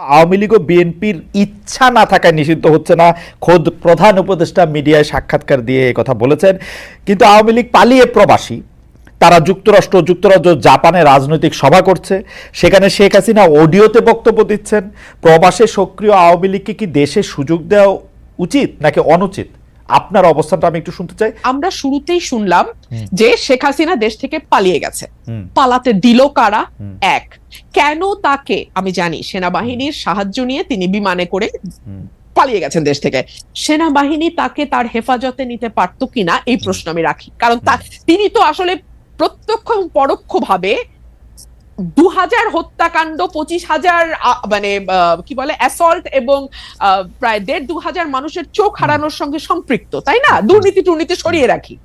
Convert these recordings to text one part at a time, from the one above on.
আওয়ামী লীগ ও বিএনপির ইচ্ছা না থাকায় নিষিদ্ধ হচ্ছে না। খোদ প্রধান উপদেষ্টা মিডিয়ায় সাক্ষাৎকার দিয়ে কথা বলেছেন। কিন্তু আওয়ামী লীগ পালিয়ে প্রবাসী। তারা যুক্তরাষ্ট্র যুক্তরাজ্য জাপানে রাজনৈতিক সভা করছে। সেখানে শেখ হাসিনা অডিওতে বক্তব্য দিচ্ছেন। প্রবাসে সক্রিয় আওয়ামী লীগকে কি দেশে সুযোগ দেওয়া উচিত নাকি অনুচিত? আপনার অবস্থানটা আমি একটু শুনতে চাই। আমরা শুরুতেই শুনলাম যে শেখ হাসিনা দেশ থেকে পালিয়ে গেছে। পালাতে দিল কারা? এক কেন তাকে আমি জানি সেনাবাহিনীর সাহায্য নিয়ে তিনি বিমানে করে পালিয়ে গেছেন দেশ থেকে। সেনাবাহিনী তাকে তার হেফাজতে নিতে পারতো কিনা এই প্রশ্ন আমি রাখি। কারণ তিনি তো আসলে প্রত্যক্ষ এবং পরোক্ষ ভাবে দু হাজার হত্যাকাণ্ড পঁচিশ হাজার মানে কি বলে অ্যাসল্ট এবং প্রায় দেড় দু হাজার মানুষের চোখ হারানোর সঙ্গে সম্পৃক্ত তাই না? দুর্নীতি টুর্নীতি সরিয়ে রাখি।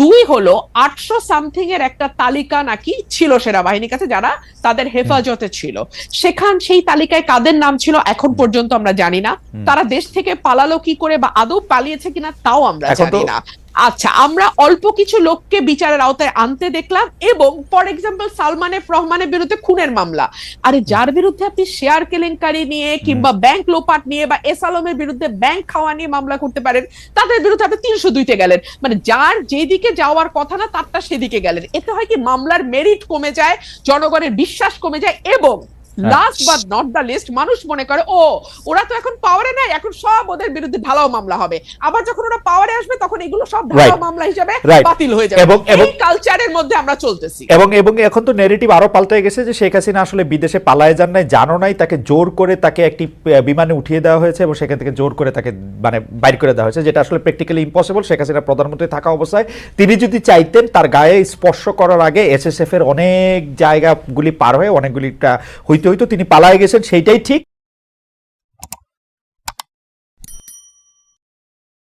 দুই হলো আটশো সামথিং এর একটা তালিকা নাকি ছিল সেনাবাহিনীর কাছে যারা তাদের হেফাজতে ছিল। সেখান সেই তালিকায় কাদের নাম ছিল এখন পর্যন্ত আমরা জানি না। তারা দেশ থেকে পালালো কি করে বা আদৌ পালিয়েছে কিনা তাও আমরা জানি না। আচ্ছা আমরা অল্প কিছু লোককে বিচারের আওতায় আনতে দেখলাম এবং ফর এক্সাম্পল সালমান এফ রহমানের বিরুদ্ধে খুনের মামলা। আরে যার বিরুদ্ধে আপনি শেয়ার কেলেঙ্কারি নিয়ে কিংবা ব্যাংক লোপাট নিয়ে বা এস আলমের বিরুদ্ধে ব্যাংক খাওয়া নিয়ে মামলা করতে পারেন তাদের বিরুদ্ধে আপনি তিনশো দুইতে গেলেন। মানে যার যেদিকে যাওয়ার কথা না তারটা সেদিকে গেলেন। এতে হয় কি মামলার মেরিট কমে যায় জনগণের বিশ্বাস কমে যায় এবং। Last but not the least মানুষ মনে করে ও ওরা তো এখন পাওয়ারে নাই এখন সব ওদের বিরুদ্ধে ঢালাও মামলা হবে। আবার যখন ওরা পাওয়ারে আসবে তখন এগুলো সব ঢালাও মামলা হিসেবে বাতিল হয়ে যাবে। এবং- এবং- এই কালচারের মধ্যে আমরা চলতেছি। এবং এবং এখন তো নেগেটিভ আরও পাল্টে গেছে যে শেখ হাসিনা আসলে বিদেশে পালায় যান নাই জানো নাই তাকে জোর করে তাকে একটি বিমানে উঠিয়ে দেওয়া হয়েছে এবং সেখান থেকে জোর করে তাকে মানে বাইর করে দেওয়া হয়েছে যেটা আসলে প্র্যাকটিক্যালি ইম্পসিবল শেখ হাসিনা প্রধানমন্ত্রী থাকা অবস্থায়। তিনি যদি চাইতেন তার গায়ে স্পর্শ করার আগে এসএসএফ এর অনেক জায়গাগুলি পার হয়ে অনেকগুলিটা হইতে হইতো তিনি পালায় গেছেন সেইটাই ঠিক।